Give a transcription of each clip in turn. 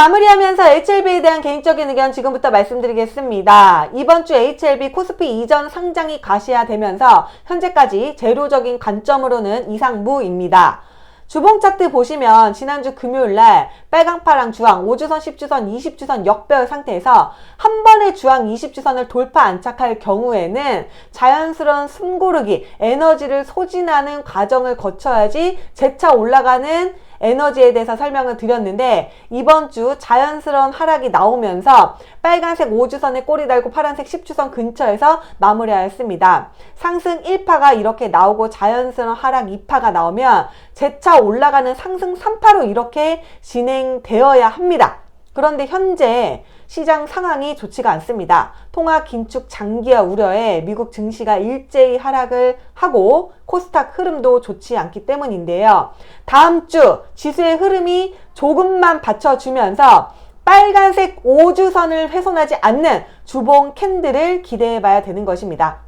마무리하면서 HLB에 대한 개인적인 의견 지금부터 말씀드리겠습니다. 이번 주 HLB 코스피 이전 상장이 가시화되면서 현재까지 제로적인 관점으로는 이상무입니다. 주봉 차트 보시면 지난주 금요일 날 빨강, 파랑, 주황, 5주선, 10주선, 20주선 역별 상태에서 한 번에 주황 20주선을 돌파 안착할 경우에는 자연스러운 숨고르기, 에너지를 소진하는 과정을 거쳐야지 재차 올라가는 에너지에 대해서 설명을 드렸는데 이번 주 자연스러운 하락이 나오면서 빨간색 5주선에 꼬리 달고 파란색 10주선 근처에서 마무리하였습니다. 상승 1파가 이렇게 나오고 자연스러운 하락 2파가 나오면 재차 올라가는 상승 3파로 이렇게 진행되어야 합니다. 그런데 현재 시장 상황이 좋지가 않습니다. 통화 긴축 장기화 우려에 미국 증시가 일제히 하락을 하고 코스닥 흐름도 좋지 않기 때문인데요. 다음 주 지수의 흐름이 조금만 받쳐주면서 빨간색 5주선을 훼손하지 않는 주봉 캔들을 기대해 봐야 되는 것입니다.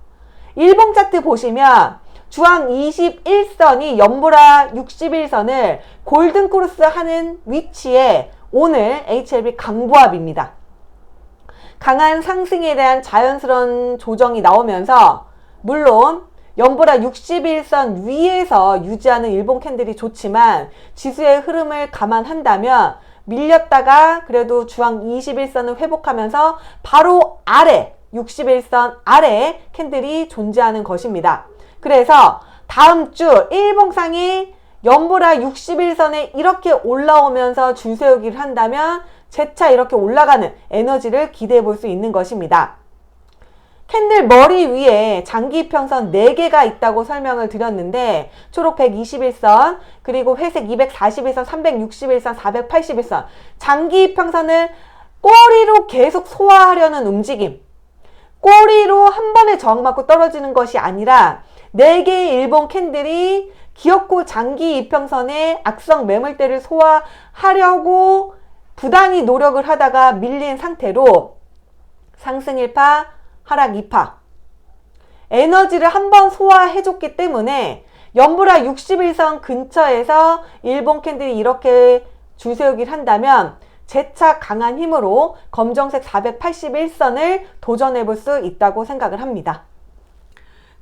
일봉 차트 보시면 주황 21선이 연보라 61선을 골든 크로스 하는 위치에 오늘 HLB 강보합입니다. 강한 상승에 대한 자연스러운 조정이 나오면서 물론 연보라 61선 위에서 유지하는 일본 캔들이 좋지만 지수의 흐름을 감안한다면 밀렸다가 그래도 주황 21선을 회복하면서 바로 아래 61선 아래 캔들이 존재하는 것입니다. 그래서 다음 주 일봉상이 연보라 61선에 이렇게 올라오면서 줄 세우기를 한다면 재차 이렇게 올라가는 에너지를 기대해 볼 수 있는 것입니다. 캔들 머리 위에 장기 이평선 4개가 있다고 설명을 드렸는데 초록 121선 그리고 회색 241선 361선 481선 장기 이평선을 꼬리로 계속 소화하려는 움직임 꼬리로 한 번에 저항받고 떨어지는 것이 아니라 4개의 일본 캔들이 기엽고 장기 이평선의 악성 매물대를 소화하려고 부단히 노력을 하다가 밀린 상태로 상승 1파, 하락 2파. 에너지를 한번 소화해줬기 때문에 연보라 61선 근처에서 일본 캔들이 이렇게 줄 세우기를 한다면 재차 강한 힘으로 검정색 481선을 도전해 볼 수 있다고 생각을 합니다.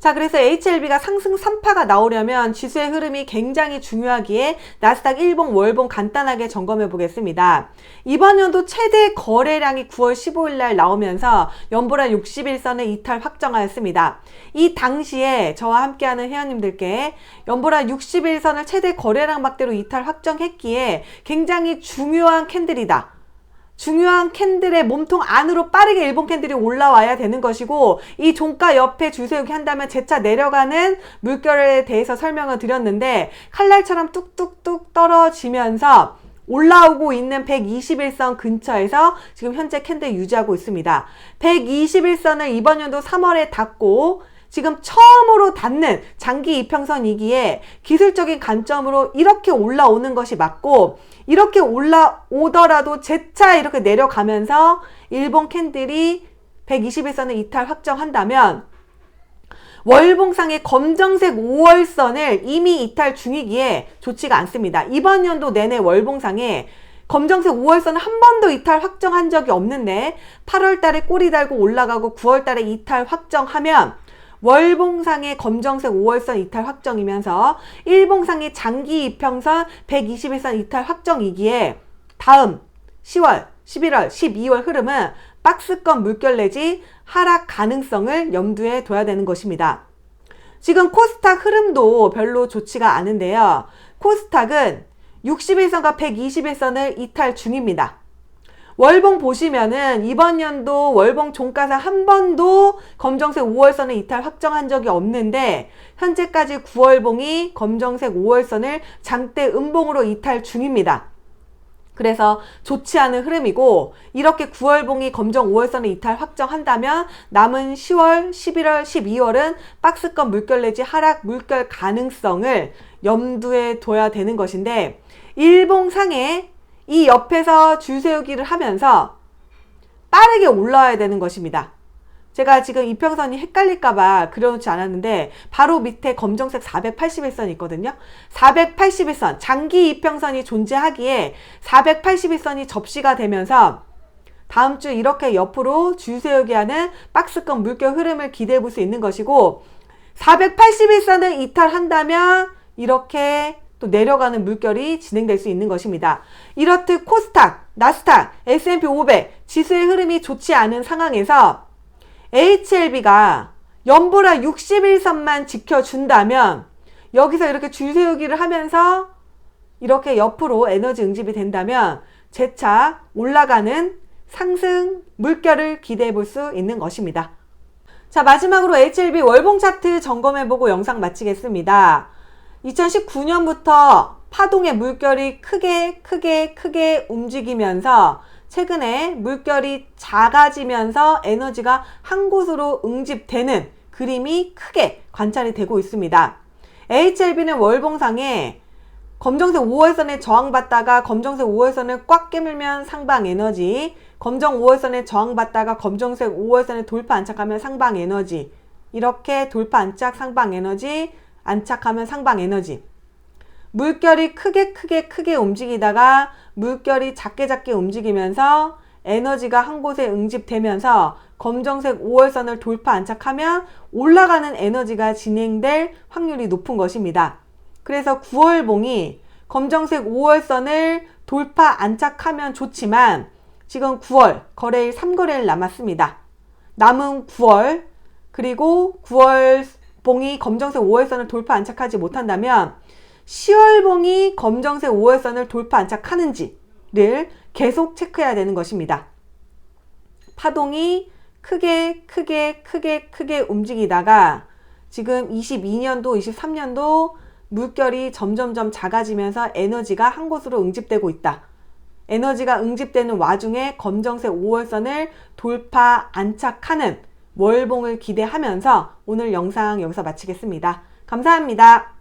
자, 그래서 HLB가 상승 3파가 나오려면 지수의 흐름이 굉장히 중요하기에 나스닥 일봉, 월봉 간단하게 점검해 보겠습니다. 이번 연도 최대 거래량이 9월 15일 날 나오면서 연보라 61선의 이탈 확정하였습니다. 이 당시에 저와 함께하는 회원님들께 연보라 61선을 최대 거래량 막대로 이탈 확정했기에 굉장히 중요한 캔들이다. 중요한 캔들의 몸통 안으로 빠르게 일본 캔들이 올라와야 되는 것이고 이 종가 옆에 줄 세우기 한다면 재차 내려가는 물결에 대해서 설명을 드렸는데 칼날처럼 뚝뚝뚝 떨어지면서 올라오고 있는 121선 근처에서 지금 현재 캔들 유지하고 있습니다. 121선을 이번 연도 3월에 닫고 지금 처음으로 닿는 장기 이평선이기에 기술적인 관점으로 이렇게 올라오는 것이 맞고 이렇게 올라오더라도 재차 이렇게 내려가면서 일본 캔들이 121선을 이탈 확정한다면 월봉상의 검정색 5월선을 이미 이탈 중이기에 좋지가 않습니다. 이번 연도 내내 월봉상에 검정색 5월선을 한 번도 이탈 확정한 적이 없는데 8월 달에 꼬리 달고 올라가고 9월 달에 이탈 확정하면 월봉상의 검정색 5월선 이탈 확정이면서 일봉상의 장기 이평선 121선 이탈 확정이기에 다음 10월, 11월, 12월 흐름은 박스권 물결 내지 하락 가능성을 염두에 둬야 되는 것입니다. 지금 코스닥 흐름도 별로 좋지가 않은데요. 코스닥은 61선과 121선을 이탈 중입니다. 월봉 보시면은 이번 연도 월봉 종가상 한 번도 검정색 5월선을 이탈 확정한 적이 없는데 현재까지 9월봉이 검정색 5월선을 장대 음봉으로 이탈 중입니다. 그래서 좋지 않은 흐름이고 이렇게 9월봉이 검정 5월선을 이탈 확정한다면 남은 10월, 11월, 12월은 박스권 물결 내지 하락 물결 가능성을 염두에 둬야 되는 것인데 일봉상에 이 옆에서 줄 세우기를 하면서 빠르게 올라와야 되는 것입니다. 제가 지금 이평선이 헷갈릴까봐 그려놓지 않았는데 바로 밑에 검정색 481선이 있거든요. 481선 장기 이평선이 존재하기에 481선이 접시가 되면서 다음 주 이렇게 옆으로 줄 세우기 하는 박스권 물결 흐름을 기대해 볼 수 있는 것이고 481선을 이탈한다면 이렇게 또 내려가는 물결이 진행될 수 있는 것입니다. 이렇듯 코스닥, 나스닥, S&P 500 지수의 흐름이 좋지 않은 상황에서 HLB가 연보라 61선만 지켜준다면 여기서 이렇게 줄 세우기를 하면서 이렇게 옆으로 에너지 응집이 된다면 재차 올라가는 상승 물결을 기대해 볼 수 있는 것입니다. 자, 마지막으로 HLB 월봉 차트 점검해 보고 영상 마치겠습니다. 2019년부터 파동의 물결이 크게 크게 크게 움직이면서 최근에 물결이 작아지면서 에너지가 한 곳으로 응집되는 그림이 크게 관찰이 되고 있습니다. HLB는 월봉상에 검정색 5월선에 저항받다가 검정색 5월선을 꽉 깨물면 상방 에너지, 검정 5월선에 저항받다가 검정색 5월선에 돌파 안착하면 상방 에너지, 이렇게 돌파 안착 상방 에너지, 안착하면 상방 에너지. 물결이 크게 크게 크게 움직이다가 물결이 작게 작게 움직이면서 에너지가 한 곳에 응집되면서 검정색 5월선을 돌파 안착하면 올라가는 에너지가 진행될 확률이 높은 것입니다. 그래서 9월봉이 검정색 5월선을 돌파 안착하면 좋지만 지금 9월 거래일 3거래일 남았습니다. 남은 9월 그리고 9월 봉이 검정색 5월선을 돌파 안착하지 못한다면 10월 봉이 검정색 5월선을 돌파 안착하는지를 계속 체크해야 되는 것입니다. 파동이 크게 크게 크게 크게 움직이다가 지금 22년도 23년도 물결이 점점점 작아지면서 에너지가 한 곳으로 응집되고 있다. 에너지가 응집되는 와중에 검정색 5월선을 돌파 안착하는 월봉을 기대하면서 오늘 영상 여기서 마치겠습니다. 감사합니다.